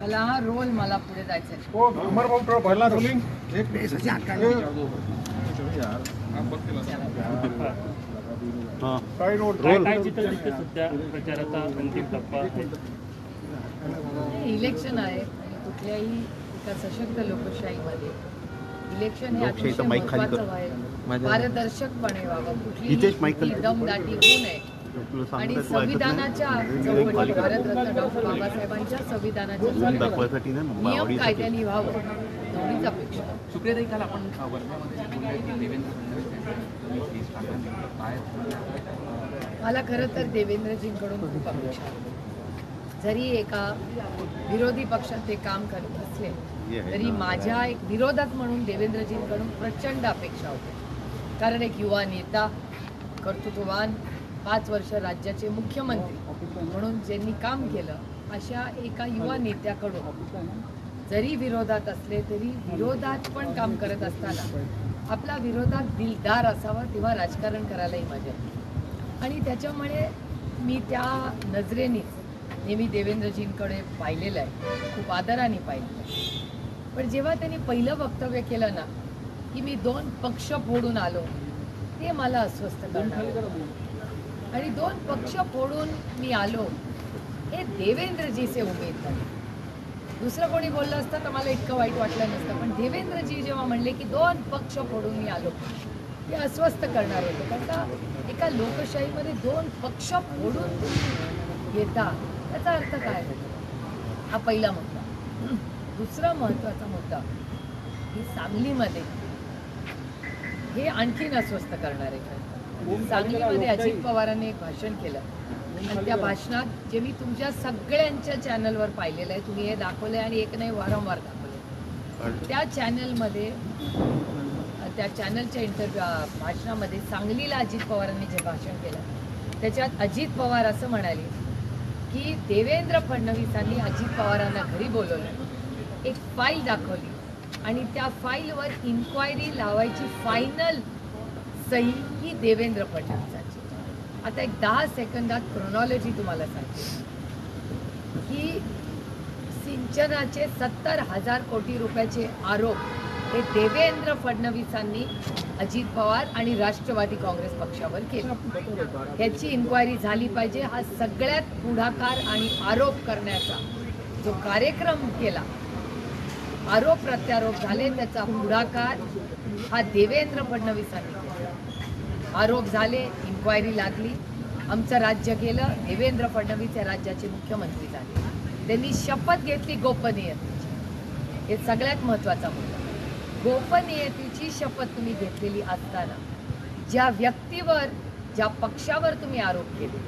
मला हा रोल मला पुढे जायचा आहे. अमर भाऊ थोडं भरला रोलिंग काय रोल. काय काय चित्र दिसतं सध्या प्रचाराचा अंतिम टप्पा आहे. इलेक्शन आहे. आणि कुठल्याही एका सशक्त लोकशाहीमध्ये इलेक्शन हे अतिशय माईक खाली कर. महत्वाचं आहे. पारदर्शकपणे व्हावं. कर. दमदाटी होऊ नये. आणि संविधानाच्या. भारतरत्न डॉक्टर बाबासाहेबांच्या संविधानाच्या नियम. कायद्याने व्हावं एवढीच अपेक्षा. सुप्रियाताई काल आपण मला खरं तर देवेंद्रजींकडून खूप अपेक्षा आहे जरी एका विरोधी पक्षात ते काम करत असले तरी. माझ्या एक विरोधक म्हणून देवेंद्रजींकडून प्रचंड अपेक्षा होते कारण एक युवा नेता कर्तृत्ववान पाच वर्ष राज्याचे मुख्यमंत्री म्हणून ज्यांनी काम केलं अशा एका युवा नेत्याकडून. जरी विरोधात असले तरी विरोधात पण काम करत असताना आपला विरोधात दिलदार असावा तेव्हा राजकारण करायलाही मजा आणि त्याच्यामुळे मी त्या नजरेनेच नेहमी देवेंद्रजींकडे पाहिलेलं आहे. खूप आदराने पाहिलेलं आहे. पण जेव्हा त्यांनी पहिलं वक्तव्य केलं ना की मी दोन पक्ष फोडून आलो ते मला अस्वस्थ करणार आणि दोन पक्ष फोडून मी आलो हे देवेंद्रजीचे उमेद नाही दुसरं कोणी बोललं असतं तर मला इतकं वाईट वाटलं नसतं पण देवेंद्रजी जेव्हा म्हणले की दोन पक्ष फोडून मी आलो ते अस्वस्थ करणार होते. कारण का एका लोकशाहीमध्ये दोन पक्ष फोडून येता त्याचा अर्थ काय? हा पहिला मुद्दा. दुसरा महत्त्वाचा मुद्दा की सांगलीमध्ये हे आणखीन अस्वस्थ करणार आहे सांगलीमध्ये अजित पवारांनी एक भाषण केलं. आणि त्या भाषणात जे मी तुमच्या सगळ्यांच्या चॅनलवर पाहिलेलं आहे तुम्ही हे दाखवलं आणि एक नाही वारंवार दाखवलं त्या चॅनलमध्ये त्या चॅनलच्या इंटरव्ह्यू भाषणामध्ये सांगलीला अजित पवारांनी जे भाषण केलं त्याच्यात अजित पवार असं म्हणाले की देवेंद्र फडणवीसांनी अजित पवारांना घरी बोलवलं. एक फाईल दाखवली आणि त्या फाईलवर इन्क्वायरी लावायची फायनल सही ही देवेंद्र फडणवीसांची. आता एक दहा सेकंदात क्रोनॉलॉजी तुम्हाला सांगते. की सिंचनाचे सत्तर हजार कोटी रुपयाचे आरोप हे देवेंद्र फडणवीसांनी अजित पवार आणि राष्ट्रवादी काँग्रेस पक्षावर केले. ह्याची इन्क्वायरी झाली पाहिजे. हा सगळ्यात पुढाकार आणि आरोप करण्याचा जो कार्यक्रम केला आरोप प्रत्यारोप झाले त्याचा पुढाकार हा देवेंद्र फडणवीसांनी केला. आरोप झाले इन्क्वायरी लागली. आमचं राज्य गेलं देवेंद्र फडणवीस या राज्याचे मुख्यमंत्री झाले. त्यांनी शपथ घेतली गोपनीयतेची. हे सगळ्यात महत्त्वाचा मुद्दा. गोपनीयतेची शपथ तुम्ही घेतलेली असताना ज्या व्यक्तीवर ज्या पक्षावर तुम्ही आरोप केले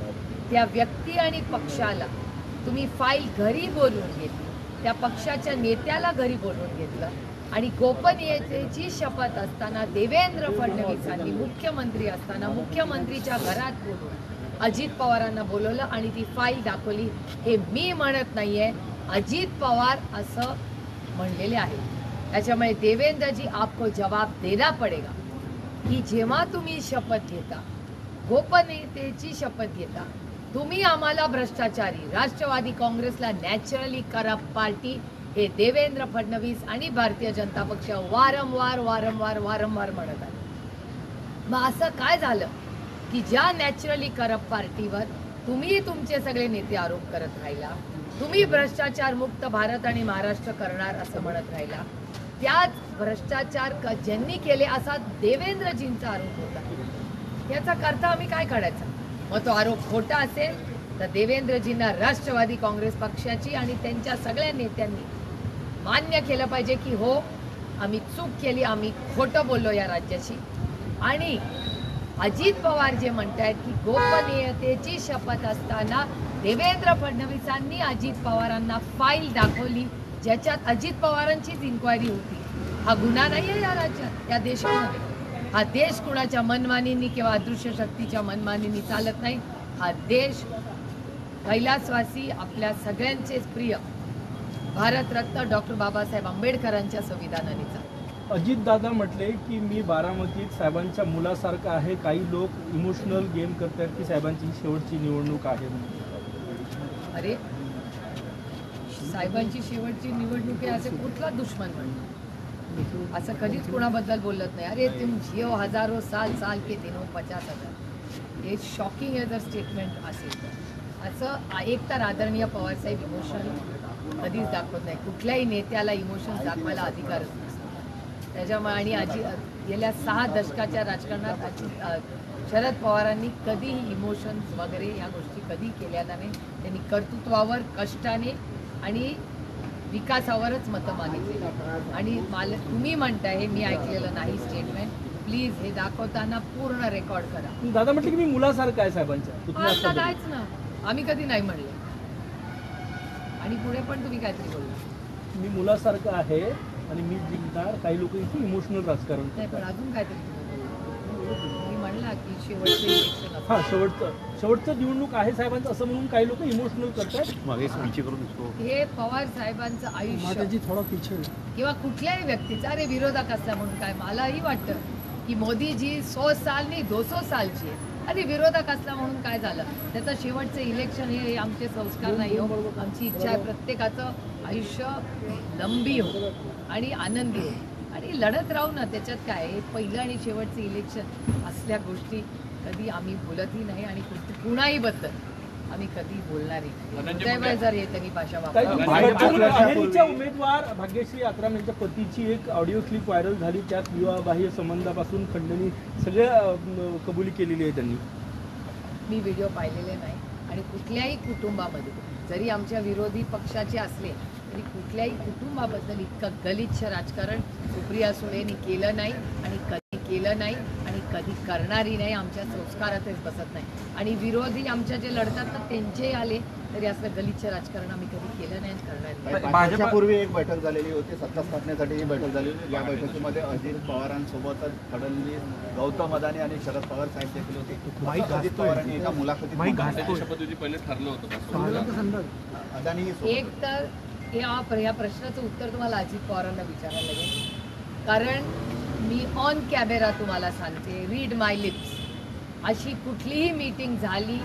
त्या व्यक्ती आणि पक्षाला तुम्ही फाईल घरी बोलवून घेतली त्या पक्षाच्या नेत्याला घरी बोलवून घेतलं आणि गोपनीयतेची शपथ असताना देवेंद्र फडणवीसांनी मुख्यमंत्री असताना मुख्यमंत्रीच्या घरात बोलून अजित पवारांना बोलवलं आणि ती फाईल दाखवली. हे मी म्हणत नाहीये. अजित पवार असं म्हणलेले आहे. त्याच्यामुळे देवेंद्रजी आपको जवाब देना पडेगा. की जेव्हा तुम्ही शपथ घेता गोपनीयतेची शपथ घेता तुम्ही आम्हाला भ्रष्टाचारी राष्ट्रवादी काँग्रेसला नॅचरली करप्ट पार्टी हे देवेंद्र फडणवीस आणि भारतीय जनता पक्ष वारंवार वारंवार वारंवार म्हणत आहे मग असं काय झालं की ज्या नॅचरली करप्ट पार्टीवर तुम्ही तुमचे सगळे नेते आरोप करत राहिला तुम्ही भ्रष्टाचार मुक्त भारत आणि महाराष्ट्र करणार असं म्हणत राहिला त्याच भ्रष्टाचार क- ज्यांनी केले असा देवेंद्रजींचा आरोप होता. याचा अर्थ आम्ही काय काढायचा? मग तो आरोप खोटा असेल तर देवेंद्रजींना राष्ट्रवादी काँग्रेस पक्षाची आणि त्यांच्या सगळ्या नेत्यांनी मान्य केलं पाहिजे की हो आम्ही चूक केली आम्ही खोटं बोललो या राज्याशी. आणि अजित पवार जे म्हणतायत की गोपनीयतेची शपथ असताना देवेंद्र फडणवीसांनी अजित पवारांना फाईल दाखवली ज्याच्यात अजित पवारांचीच इन्क्वायरी होती. हा गुन्हा नाही आहे या राज्यात या देशामध्ये. हा देश कुणाच्या मनमानींनी किंवा अदृश्य शक्तीच्या मनमानींनी चालत नाही. हा देश कैलासवासी आपल्या सगळ्यांचेच प्रिय. भारतरत्न डॉक्टर बाबासाहेब आंबेडकरांच्या संविधानाने चालतो अजित दादा म्हटले की मी बारामतीत साहेबांच्या मुलासारखं आहे. काही लोक इमोशनल गेम करतात की साहेबांची ही शेवटची निवडणूक आहे अरे साहेबांची शेवटची निवडणूक आहे असे कुठला दुश्मन म्हणतो असं कधीच कोणाबद्दल बोलत नाही. अरे तुम जिओ हजारो साल साल के दिनो पचास हजार. हे शॉकिंग आहे जर स्टेटमेंट असेल तर. असं एक तर आदरणीय पवारसाहेब इमोशन कधीच दाखवत नाही. कुठल्याही नेत्याला इमोशन्स दाखवायला अधिकारच नसतो. त्याच्यामुळे आणि आजी गेल्या सहा दशकाच्या राजकारणात अजित शरद पवारांनी कधीही इमोशन्स वगैरे या गोष्टी कधी केल्या नाही. त्यांनी कर्तृत्वावर कष्टाने आणि विकासावरच मतं मागितली आणि मला तुम्ही म्हणताय हे मी ऐकलेलं नाही स्टेटमेंट प्लीज हे दाखवताना पूर्ण रेकॉर्ड करा. दादा म्हटलं की मी मुलासारखं आहे साहेबांच्या. कायच ना. आम्ही कधी नाही म्हणले. आणि पुढे पण तुम्ही काहीतरी बोलला. मी मुलासारखं आहे आणि मी जिंकणार. काही लोक इथे इमोशनल राजकारण नाही पण अजून काहीतरी तुम्ही म्हणला की शेवटचं इलेक्शन हा शेवटचं. शेवटचं निवडणूक आहे साहेबांचं असं म्हणून काही लोक इमोशनल करतात. हे पवार साहेबांचं आयुष्य. थोडा पिछे किंवा कुठल्याही व्यक्तीचा. अरे विरोधक असला म्हणून काय मलाही वाटतं की मोदीजी सौ साल नाही दो सौ सालची आहे अरे विरोधक असला म्हणून काय झालं? त्याचं शेवटचं इलेक्शन हे आमचे संस्कार नाही हो. आमची इच्छा आहे प्रत्येकाचं आयुष्य लंबी हो आणि आनंदी हो. आणि लढत राहू ना त्याच्यात काय पहिलं आणि शेवटचं इलेक्शन असल्या गोष्टी कधी आम्ही बोलतही नाही आणि कुणाही बद्दल. आम्ही कधी जर हे त्यांनी भाषा उमेदवार भाग्यश्री आत्राम यांच्या पतीची एक ऑडिओ क्लिप व्हायरल झाली. त्यात विवाहबाह्य संबंधापासून खंडणी सगळ्या कबुली केलेली आहे त्यांनी. मी व्हिडिओ पाहिलेले नाही. आणि कुठल्याही कुटुंबामध्ये जरी आमच्या विरोधी पक्षाचे असले तरी कुठल्याही कुटुंबाबद्दल इतकं गलिच्छ राजकारण सुप्रिया सुळेनी केलं नाही आणि केलं नाही आणि कधी करणारी नाही आमच्या संस्कारातच बसत नाही. आणि विरोधी आमच्या जे लढतात ना त्यांचे आले तरी असलं गलिच्छ राजकारण आम्ही कधी केलं नाही आणि करणार नाही. भाजपपूर्वी एक बैठक झालेली होती सत्ता स्थापनेसाठी ही बैठक झालेली होती. या बैठकीमध्ये अजित पवारांसोबतच फडणवीस गौतम अदानी आणि शरद पवार साहेब देखील होते. अजित पवारांनी एका मुलाखतीत पहिले ठरलं होतं का? अदानी एक तर या या प्रश्नाचं उत्तर तुम्हाला अजित पवारांना विचारायला लागेल. कारण मी ऑन कॅमेरा तुम्हाला सांगते. रीड माय लिप्स अशी कुठलीही मीटिंग झाली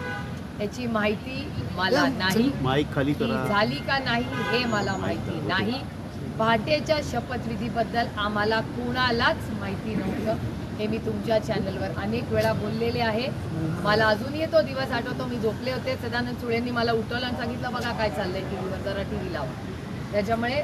याची माहिती मला नाही. माईक खाली ती झाली का नाही हे मला माहिती नाही. पहाटेच्या शपथविधीबद्दल आम्हाला कुणालाच माहिती नव्हतं. हे मी तुमच्या चॅनलवर अनेक वेळा बोललेले आहे. मला अजूनही तो दिवस आठवतो. मी झोपले होते. सदानंद सुळेंनी मला उठवलं आणि सांगितलं बघा काय चाललंय टी व्हीवर जरा टी व्ही लावा. त्याच्यामुळे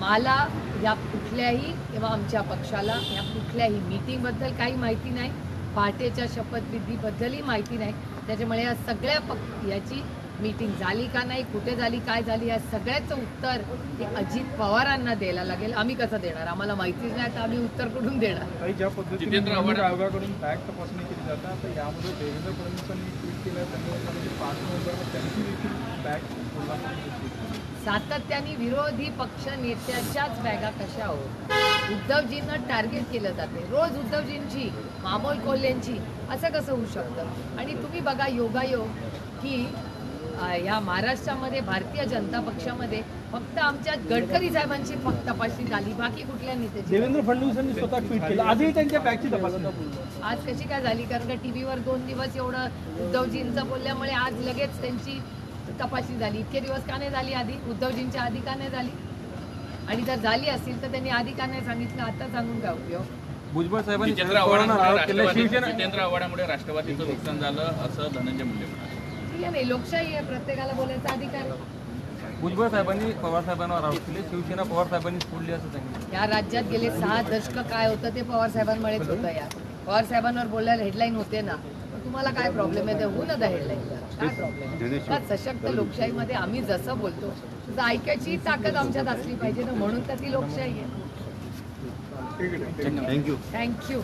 मला या कुठल्याही किंवा आमच्या पक्षाला या कुठल्याही मीटिंगबद्दल काही माहिती नाही पहाटेच्या शपथविधीबद्दलही माहिती नाही. त्याच्यामुळे या सगळ्या पक्ष याची मीटिंग झाली का नाही कुठे झाली काय झाली या सगळ्याचं उत्तर हे अजित पवारांना द्यायला लागेल. आम्ही कसं देणार? आम्हाला माहितीच नाही तर आम्ही उत्तर कुठून देणार? ज्या पद्धतीने जितेंद्र निवडणूक आव्हाड- आयोगाकडून बॅग तपासणी केली जाते तर यामध्ये देवेंद्र फडणवीसांनी ट्विट केलं त्यांनी देखील. सातत्याने विरोधी पक्ष नेत्याच्याच बॅगा कशा हो? उद्धवजींना टार्गेट केलं जाते. रोज उद्धवजींची मामोल कोल्हेंची असं कसं होऊ शकतं? आणि तुम्ही बघा योगायोग की ह्या महाराष्ट्रामध्ये भारतीय जनता पक्षामध्ये फक्त आमच्या गडकरी साहेबांची फक्त तपासणी झाली. बाकी कुठल्या नेत्याची देवेंद्र फडणवीसांनी स्वतः ट्विट केलं. आजही त्यांच्या बॅगची तपासणी आज कशी काय झाली? कारण का टी व्हीवर दोन दिवस एवढं उद्धवजींचं बोलल्यामुळे आज लगेच त्यांची तपासणी झाली इतके दिवस का नाही झाली आधी? उद्धवजींच्या आधी का नाही झाली? आणि जर झाली असेल तर त्यांनी आधी का नाही सांगितलं आता सांगून काय उपयोग? भुजबळ साहेबांनी जितेंद्र आव्हाडांमुळे जितेंद्र राष्ट्रवादीचं नुकसान झालं असं धनंजय मुंडे म्हणाले. लोकशाही आहे प्रत्येकाला बोलायचा अधिकार. भुजबळ साहेबांनी पवार साहेबांवर आरोप केले शिवसेना पवार साहेबांनी फोडली असं सांगितलं. या राज्यात गेले सहा दशक काय होतं ते पवार साहेबांमुळेच होतं या. पवार साहेबांवर बोलायला हेडलाईन होते ना. तुम्हाला काय प्रॉब्लेम आहे ते होऊ ना काय प्रॉब्लेम का सशक्त लोकशाहीमध्ये आम्ही जसं बोलतो तसं ऐकायची ताकद आमच्यात असली पाहिजे ना म्हणून तर ती लोकशाही आहे. Thank you thank you